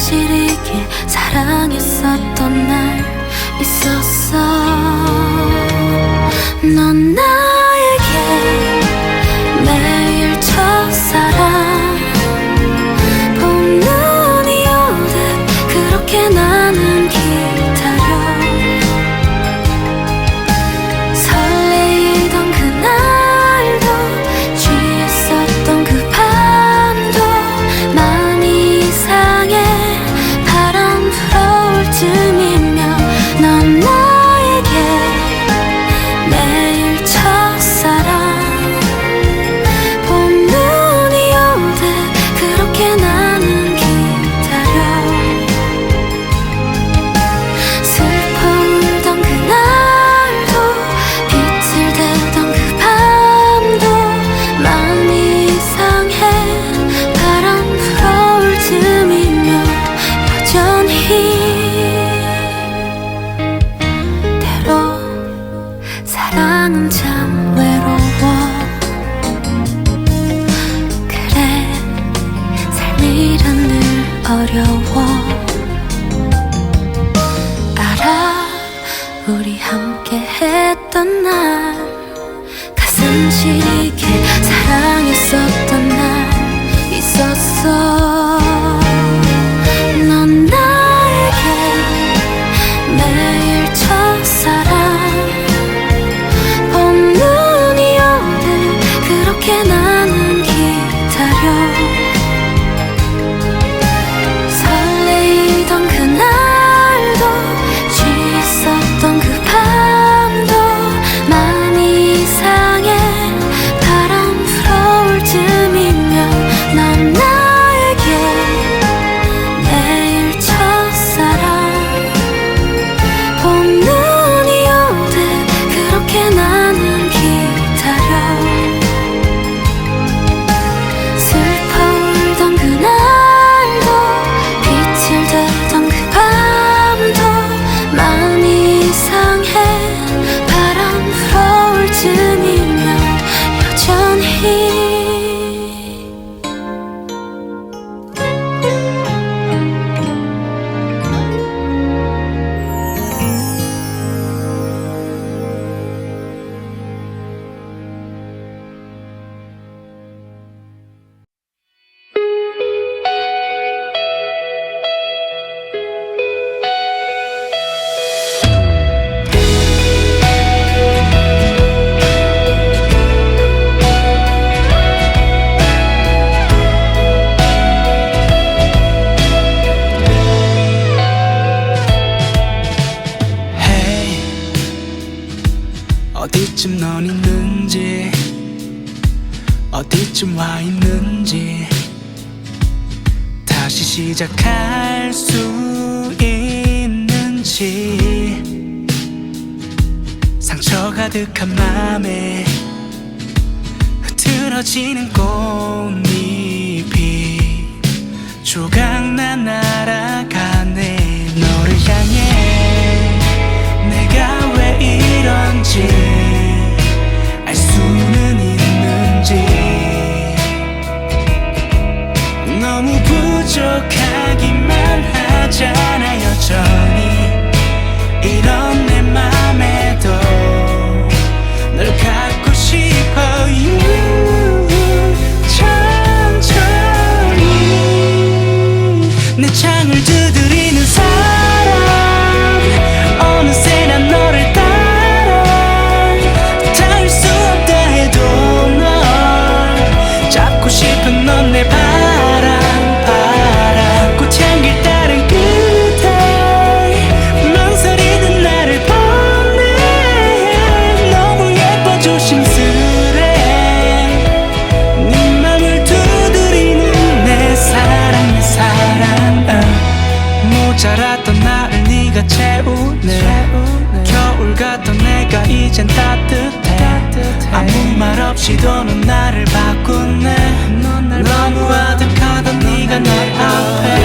진실이게 사랑했었던 날 있었어. 넌나 어디쯤 와 있는지 다시 시작할 수 있는지 상처 가득한 맘에 흐트러지는 꽃잎이 조각난 날아가 그러니까 이젠 따뜻해, 따뜻해. 아무 말 없이도 넌 나를 바꾸네. 너무 아득하던 네가 내 앞에.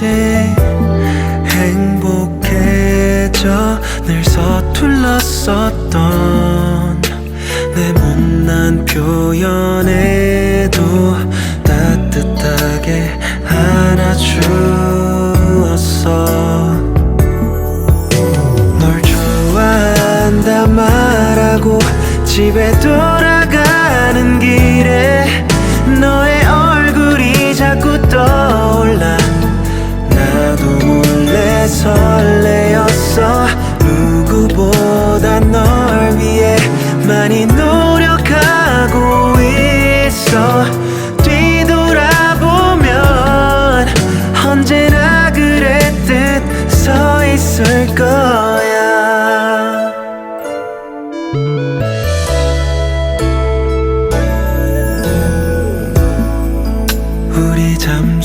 없이 행복해져 늘 서툴렀었던 내 못난 표현에도 따뜻하게 안아주었어. 널 좋아한다 말하고 집에도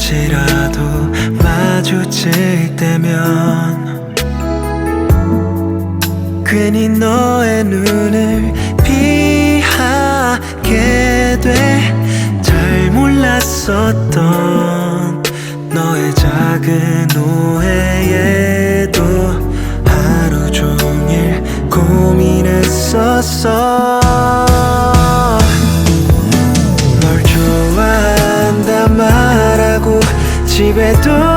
혹시라도 마주칠 때면 괜히 너의 눈을 피하게 돼 잘 몰랐었던 너의 작은 오해에도 하루 종일 고민했었어. baby, do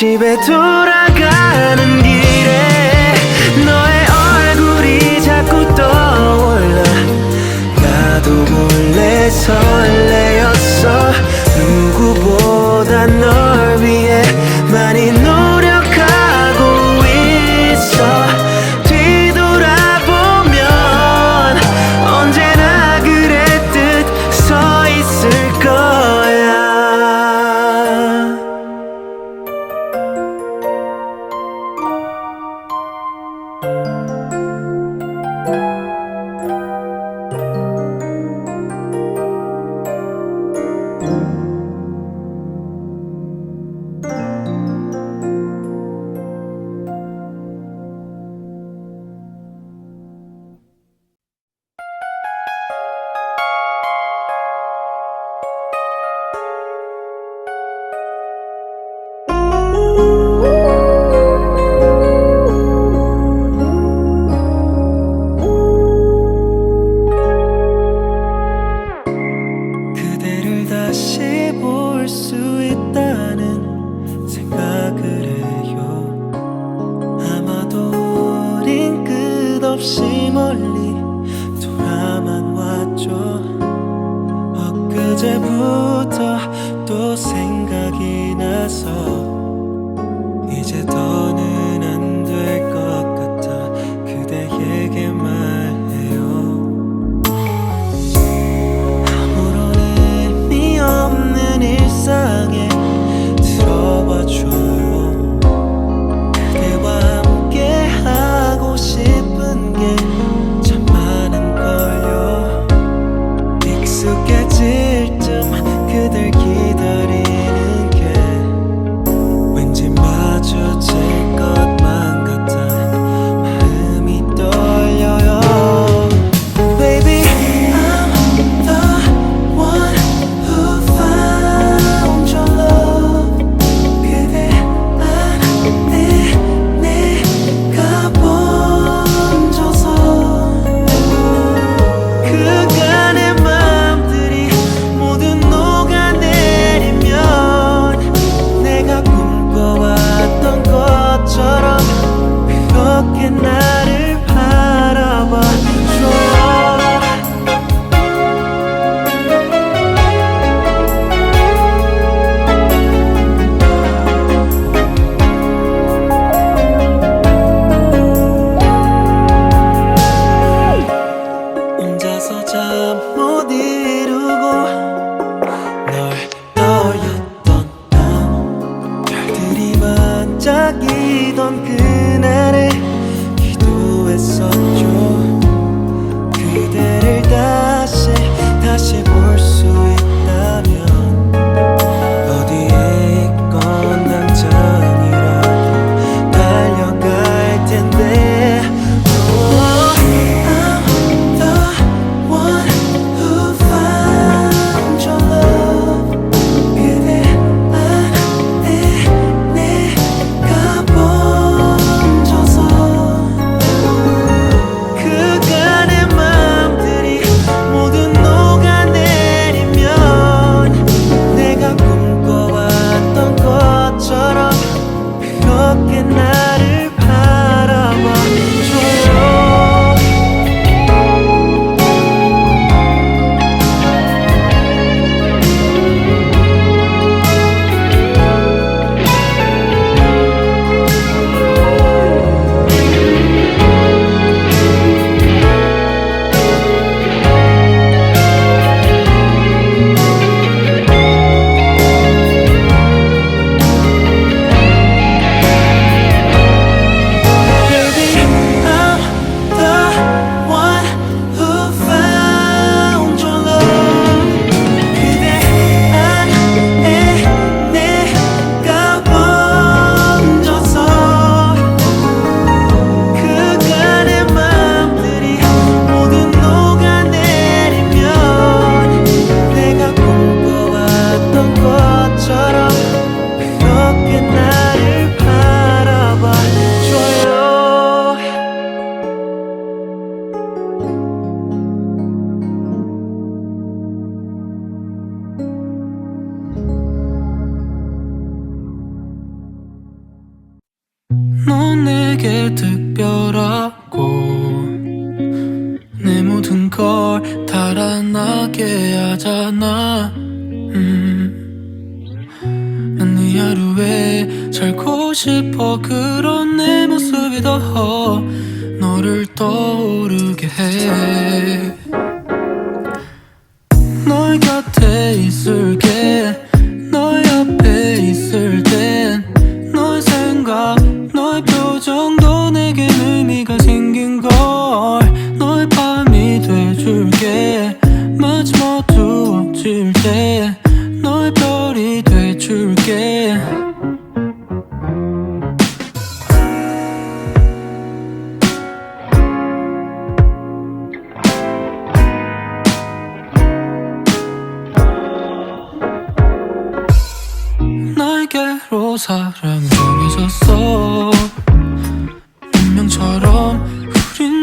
집에 두 그제부터 또 생각이 나서 이제 더는 안 될 것 같아 그대에게 말해요. 아무런 의미 없는 일상. 하게 하잖아. 음. 난네 하루에 살고 싶어. 그런 내 모습이 더 너를 떠오르게 해.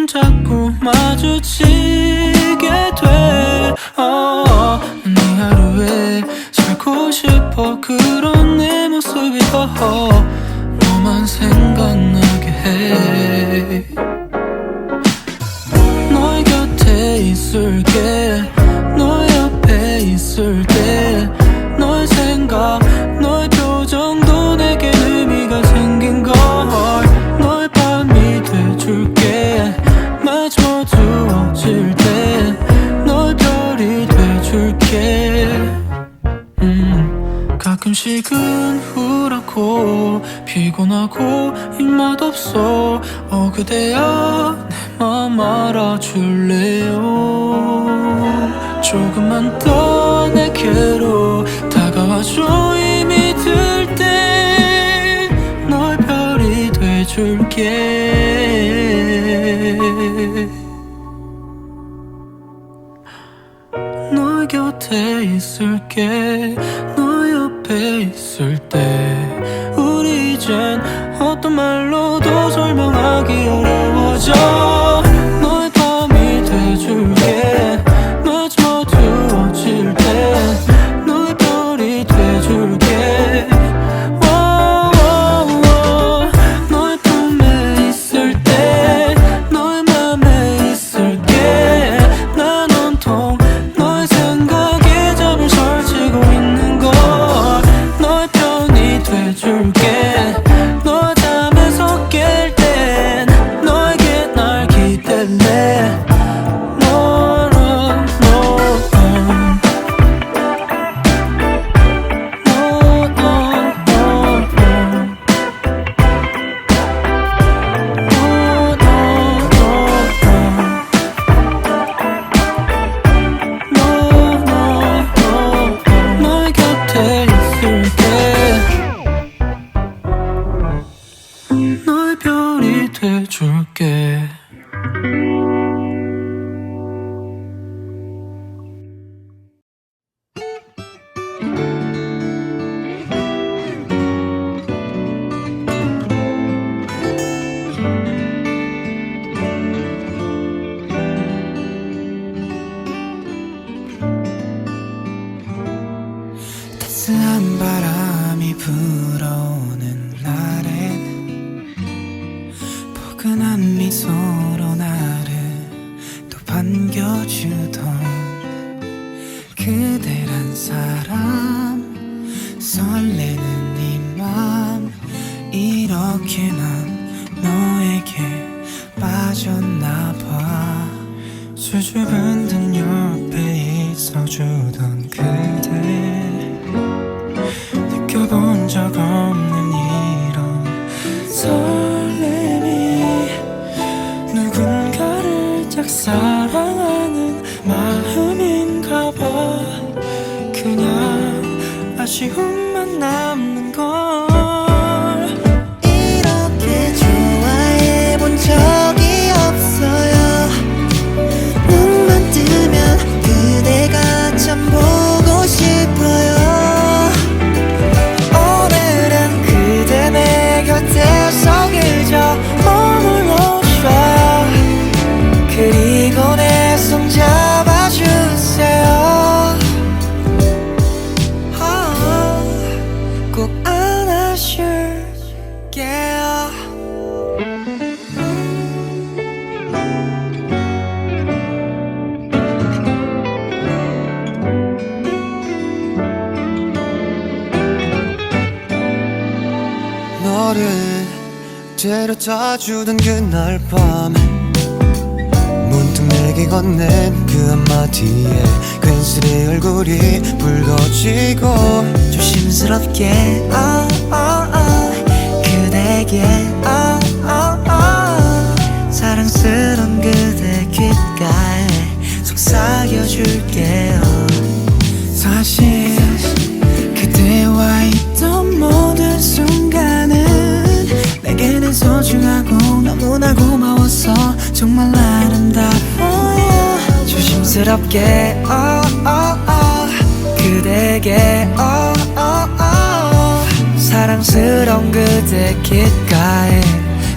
자꾸 마주치 줄게. 너 곁에 있을게. 너 옆에 있을 때 우리 이젠 그대란 사람 설레는 네 이맘 이렇게 난 너에게 빠졌나 봐. 수줍은 데려다 주던 그날 밤에 문득 내게 건넨 그 한마디에 괜스레 얼굴이 붉어지고 조심스럽게. 어, 어, 어, 그대에게. 어, 어, 어, 사랑스런 그대 귓가에 속삭여줄게 조심스럽게 어, 어, 어, 그대에게 어, 어, 어, 사랑스런 그대 귓가에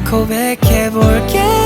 고백해볼게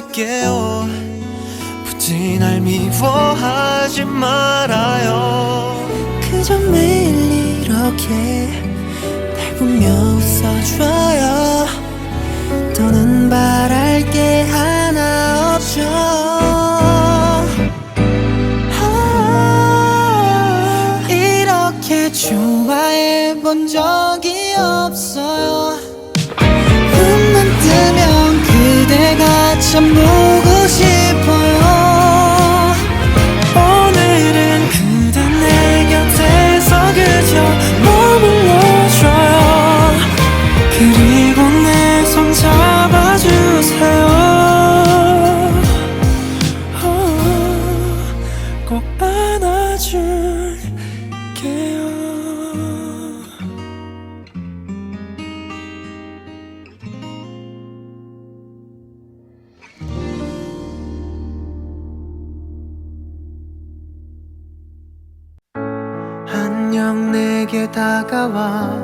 볼게요. 굳이 날 미워하지 말아요. 그저 매일 이렇게 날 보며 웃어줘요. 더는 바랄 게 하나 없죠 그대 안녕 내게 다가와.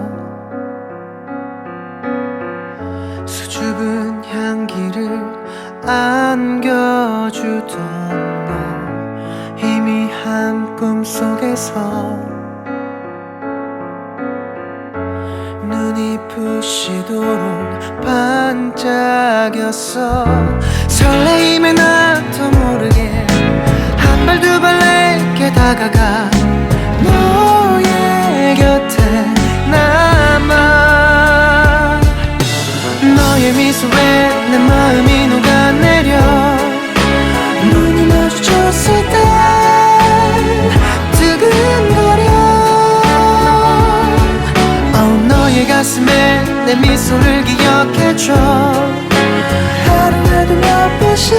수줍은 향기를 안겨주던 너 희미한 꿈속에서. 눈이 부시도록 반짝였어. 설레임에 나도 모르게 한 발 두 발 내게 다가가 너의 가슴에 내 미소를 기억해줘. 하루에도 몇 번씩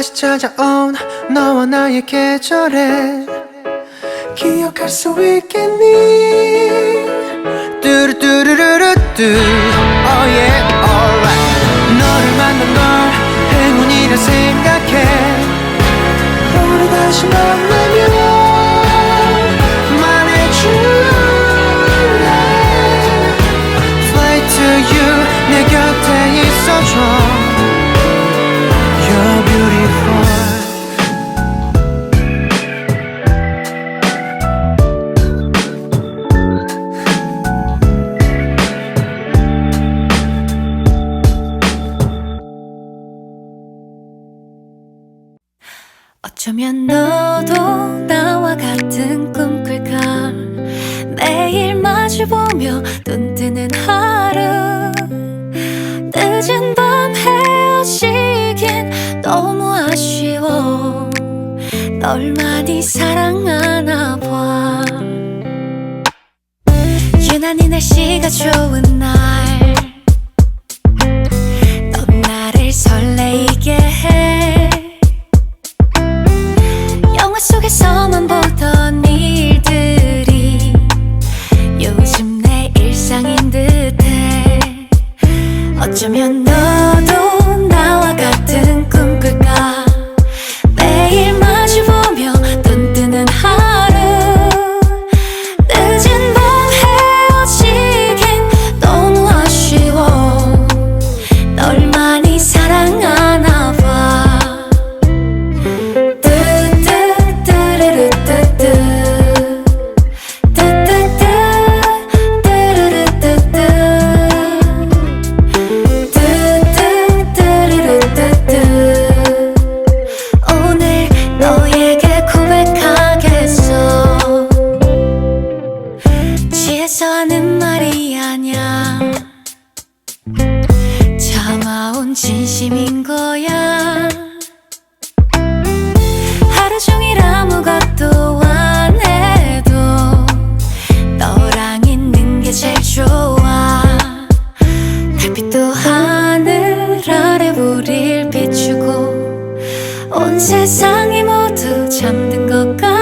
다시 찾아온 너와 나의 계절에 기억할 수 있겠니? 뚜루뚜루루루뚜. Oh yeah alright. 너를 만난 걸 행운이라 생각해. 우리 다시 만나면 어쩌면 너도 나와 같은 꿈 꿀까 매일 마주보며 눈 뜨는 하루. 늦은 밤 헤어지긴 너무 아쉬워. 널 많이 사랑하나 봐. 유난히 날씨가 좋은 날 넌 나를 설레이게 가